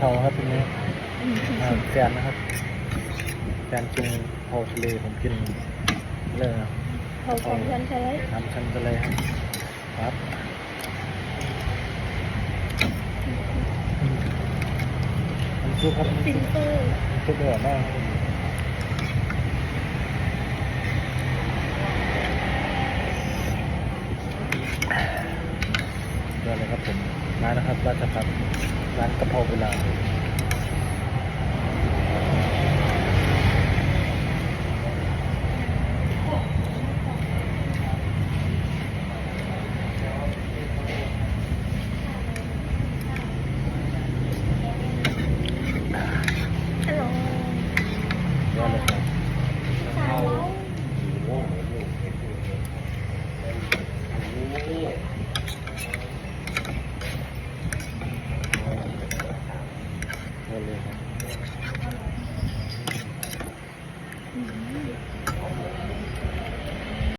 เพราครับทีนี้อ่าแฟนนะครับแฟนกินกะเพราทะเลผมกินเลยนะเขาของฉันใช่ไหมทำชันทะเลครับครับอืมน้ำซุปครับน้ำฟิซุลปเตอร์น้ำซุปอร่อยมากครับ เลยครับผมร้านนะครับราชพัฒร้านกะเพราโบราณ ฮัลโหล เดี๋ยวเลยครับ สาว เ